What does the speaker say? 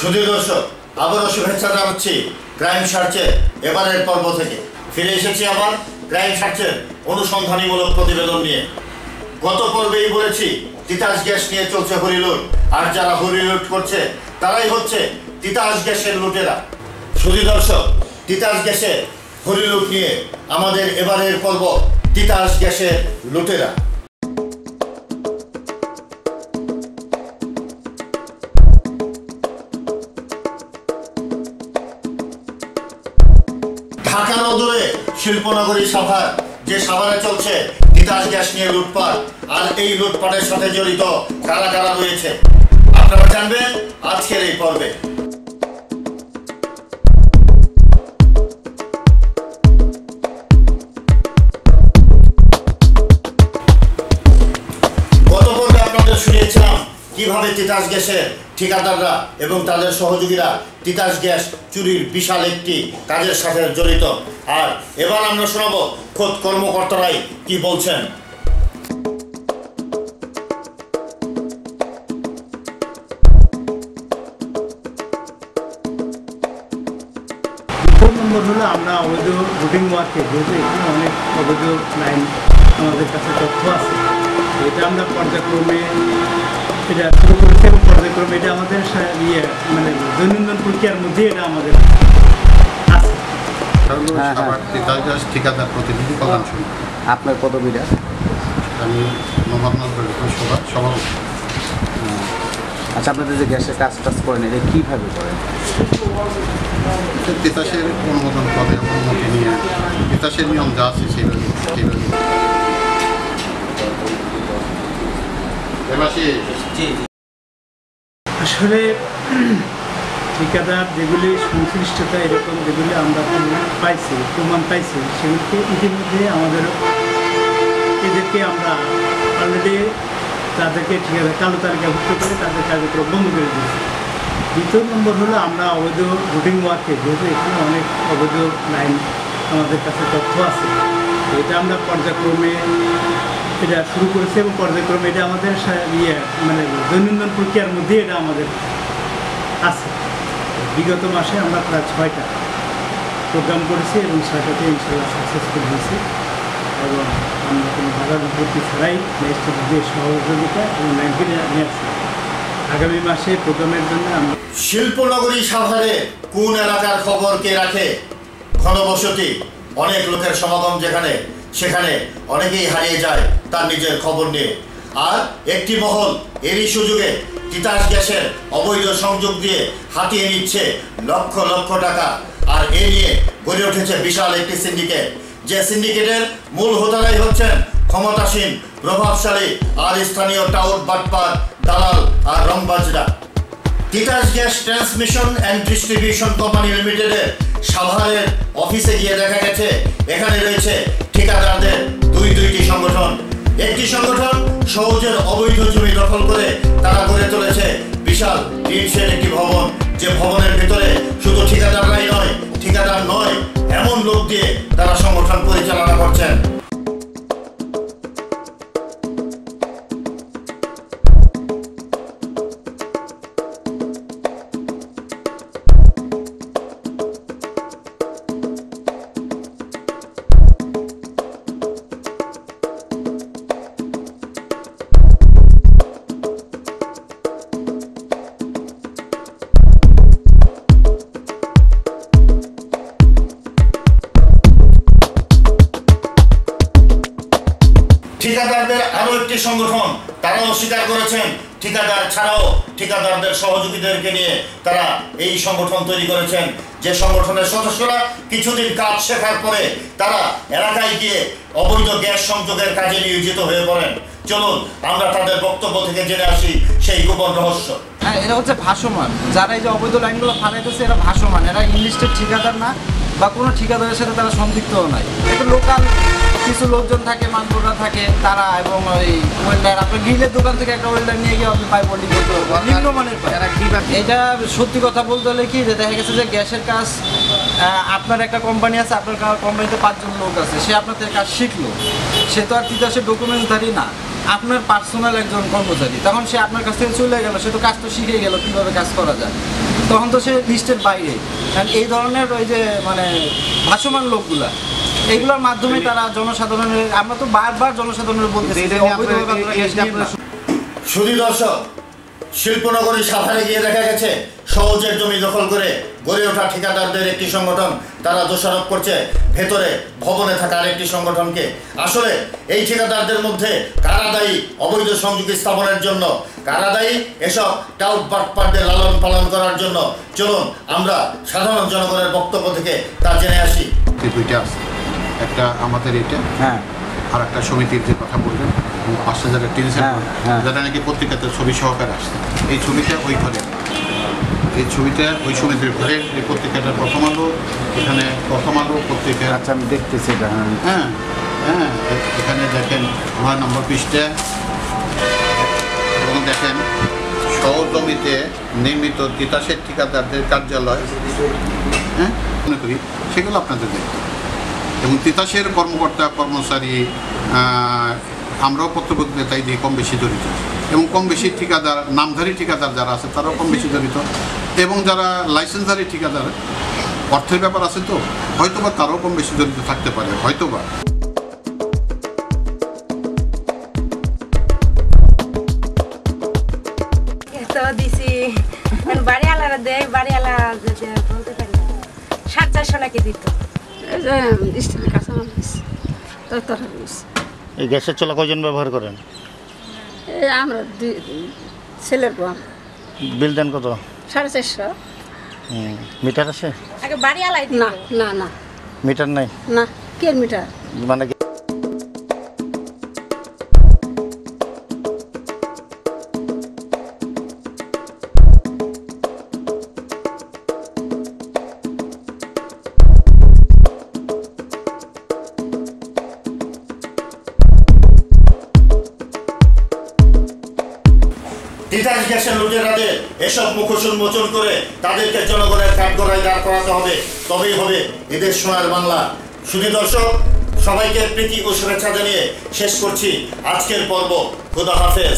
সুধী দর্শক আবারও শুভেচ্ছা জানাচ্ছি ক্রাইম সার্চে এবারের পর্ব থেকে। ফিরে এসেছি আবার ক্রাইম সার্চের অনুসন্ধানীমূলক প্রতিবেদন নিয়ে। গত পর্বেই বলেছি, তিতাস গ্যাস নিয়ে চলছে হরিলুট, আর যারা হরিলুট করছে, তারাই হচ্ছে তিতাস গ্যাসের লুটেরা। সুধী দর্শক, তিতাস গ্যাসের হরিলুট নিয়ে আমাদের এবারের পর্ব তিতাস গ্যাসের লুটেরা। শিল্পনগরী সাভার যে সাভারে চলছে তিতাস গ্যাস নিয়ে লুটপাট। আর এই লুটপাটের সাথে জড়িত কারা কারা রয়েছে? আপনারা জানবেন আজকের এই পর্বে। কীভাবে তিতাস গ্যাসের ঠিকাদাররা এবং তাদের সহযোগীরা তিতাস গ্যাস চুরির বিশাল একটি কাজের সাথে জড়িত? আর এবার আমরা শোনাবো খোদ কর্মকর্তারাই কি বলছেন। হলো আমরা অবৈধ রুটিং ওয়ার্কে যেহেতু এখানে অনেক অবৈধ লাইন আমাদের কাছে তথ্য আছে এটা আমরা পর্যায়ক্রমে এটা শুরু করেছি এবং পর্যায়ক্রমে এটা আমাদের ইয়ে মানে দৈনন্দিন প্রক্রিয়ার মধ্যে এটা আমাদের হ্যাঁ, হ্যাঁ। ঠিকাদার প্রতিনিধি প্রধান আপনার পদবিটা? আমি মোহাম্মদ সভা সভাপতি। আচ্ছা আপনাদের যে গ্যাসের কাজ টাজ করেন এটা কীভাবে করেন? তিতাসের অনুমোদন পদে অনুমতি নিয়ে তিতাসের নিয়ম যা আছে সেইভাবে সেইভাবে আসলে ঠিকাদার যেগুলি সংশ্লিষ্টতা এরকম যেগুলি আমরা পাইছি প্রমাণ পাইছি সেগুলিকে ইতিমধ্যে আমাদের এদেরকে আমরা অলরেডি তাদেরকে ঠিকাদার কালো তালিকাভুক্ত করে তাদের কার্যক্রম বন্ধ করে দিয়েছি। দ্বিতীয় নম্বর হলো আমরা অবৈধ রুটিং ওয়ার্কে যেহেতু এখানে অনেক অবৈধ লাইন আমাদের কাছে তথ্য আছে এটা আমরা পর্যায়ক্রমে এটা শুরু করেছি এবং পর্যায়ক্রমে এটা আমাদের ইয়ে মানে দৈনন্দিন প্রক্রিয়ার মধ্যে এটা আমাদের আছে। বিগত মাসে আমরা প্রায় ছয়টা প্রোগ্রাম করেছি এবং ছয়টাতে ইনশাল্লাহ সাকসেসফুল হয়েছি। এবং আমরা কোনো বাধা বিপত্তি ছাড়াই ম্যাজিস্ট্রেটদের সহযোগিতা এবং ব্যাংকে নিয়ে আসছি। আগামী মাসে প্রোগ্রামের জন্য আমরা শিল্পনগরী সাভারে কোন এলাকার খবর কে রাখে? ঘনবসতি, অনেক লোকের সমাগম যেখানে। সেখানে অনেকেই হারিয়ে যায় তার নিজের খবর নিয়ে। আর একটি মহল এরই সুযোগে তিতাস গ্যাসের অবৈধ সংযোগ দিয়ে হাতিয়ে নিচ্ছে লক্ষ লক্ষ টাকা। আর এ নিয়ে গড়ে উঠেছে বিশাল একটি সিন্ডিকেট। যে সিন্ডিকেটের মূল হোতারাই হচ্ছেন ক্ষমতাসীন, প্রভাবশালী আর স্থানীয় টাউট, বাটপার, দালাল আর রংবাজরা। Titas gas transmission and distribution company লিমিটেডের সাভারের অফিসে গিয়ে দেখা গেছে, এখানে রয়েছে ঠিকাদারদের দুই দুইটি সংগঠন। একটি সংগঠন সহজের অবৈধ জমি দখল করে তারা গড়ে চলেছে বিশাল টিনশের একটি ভবন। যে ভবনের ভেতরে শুধু ঠিকাদাররাই নয়, ঠিকাদার নয়, এমন লোক দিয়ে তারা সংগঠন পরিচালনা করছেন। একটি সংগঠন, তারাও স্বীকার করেছেন, ঠিকাদার ছাড়াও ঠিকাদারদের সহযোগীদেরকে নিয়ে তারা এই সংগঠন তৈরি করেছেন। যে সংগঠনের সদস্যরা কিছুদিন কাজ শেখার পরে তারা এলাকায় গিয়ে অবৈধ গ্যাস সংযোগের কাজে নিয়োজিত হয়ে পড়েন। চলুন, আমরা তাদের বক্তব্য থেকে জেনে আসি সেই গোপন রহস্য। হ্যাঁ এটা হচ্ছে ভাসমান। যারা এই যে অবৈধ লাইনগুলো ফালাইতেছে এরা ভাসমান। এরা ইংলিশের ঠিকাদার না। বা কোনো ঠিকাদারের সাথে তারা সম্পৃক্তও নাই। একটু লোকাল কিছু লোকজন থাকে মানপুররা থাকে তারা এবং ওই ওয়েল্ডার আপনার গ্রিলের দোকান থেকে একটা ওয়েল্ডার নিয়ে গিয়ে আপনি করতে পারবেন। নিম্নমানের। এটা সত্যি কথা বলতে হলে কি যে দেখা গেছে যে গ্যাসের কাজ আপনার একটা কোম্পানি আছে আপনার কোম্পানিতে পাঁচজন লোক আছে সে আপনার থেকে কাজ শিখলো। সে তো আর তিতাসের ডকুমেন্টধারী না। আপনার পার্সোনাল একজন কর্মচারী। তখন সে আপনার কাছ থেকে চলে গেল সে তো কাজ তো শিখে গেল কীভাবে কাজ করা যায়। তখন তো সে লিস্টের বাইরে কারণ এই ধরনের ওই যে মানে ভাসমান লোকগুলা এগুলোর মাধ্যমে তারা জনসাধারণের আমরা তো বারবার জনসাধারণের বলতেছি। শুধু দর্শক শিল্পনগরী সাভারে গিয়ে দেখা গেছে সহজের জমি দখল করে গড়ে ওঠা ঠিকাদারদের একটি সংগঠন তারা দোষারোপ করছে ভেতরে ভবনে থাকা আরেকটি সংগঠনকে। আসলে এই ঠিকাদারদের মধ্যে কারা দায়ী অবৈধ সংযোগ স্থাপনের জন্য? কারা দায়ী এসব টাউট বাটপারদের লালন পালন করার জন্য? চলুন আমরা সাধারণ জনগণের বক্তব্য থেকে তা জেনে আসি। দুইটা আছে। একটা আমাদের এটা হ্যাঁ। আর একটা সমিতির যে কথা বললেন পাঁচ হাজারের টিন সেট হ্যাঁ, হ্যাঁ। যেটা নাকি পত্রিকাতে ছবি সহকারে আসছে এই ছবিটা ওই ঘরে এই ছবিটা ওই সমিতির ঘরে এই পত্রিকাটা প্রথম আলো এখানে প্রথম আলো পত্রিকা। আচ্ছা আমি দেখতেছি এটা হ্যাঁ। হ্যাঁ হ্যাঁ এখানে দেখেন নয় নম্বর পৃষ্ঠা। এবং দেখেন সহজমিতে নির্মিত তিতাসের ঠিকাদারদের কার্যালয়। হ্যাঁ মনে করি সেগুলো আপনাদের দেখতে। এবং তিতাসের কর্মকর্তা কর্মচারী আমরাও পত্রপত্রিকায় দিয়ে কম বেশি জড়িত। এবং কম বেশি ঠিকাদার নামধারী ঠিকাদার যারা আছে তারাও কম বেশি জড়িত। এবং যারা লাইসেন্সধারী ঠিকাদার অর্থের ব্যাপার আছে তো হয়তোবা তারও কম বেশি জড়িত থাকতে পারে হয়তোবা। দিছি বাড়িওয়ালারা দেয় বাড়িওয়ালা যে- যে বলতে পারি সাত চারশো নাকি দিত। এই যে স্টিলের কাঁচামাল তরকারি এই গ্যাসের চলা কজন ব্যবহার করেন? এই আমরা দুই ছেলের বউ। বিল দেন কত? সাড়ে চারশো। মিটার আছে? আগে বাড়ি আলাই না না না। মিটার নাই? না কে মিটার? মানে এসব মুখোশ উন্মোচন করে তাদেরকে জনগণের কাঠগড়ায় দাঁড় করাতে হবে। তবেই হবে এদের সোনার বাংলা। শুধু দর্শক, সবাইকে প্রীতি ও শুভেচ্ছা জানিয়ে শেষ করছি আজকের পর্ব। খুদা হাফেজ।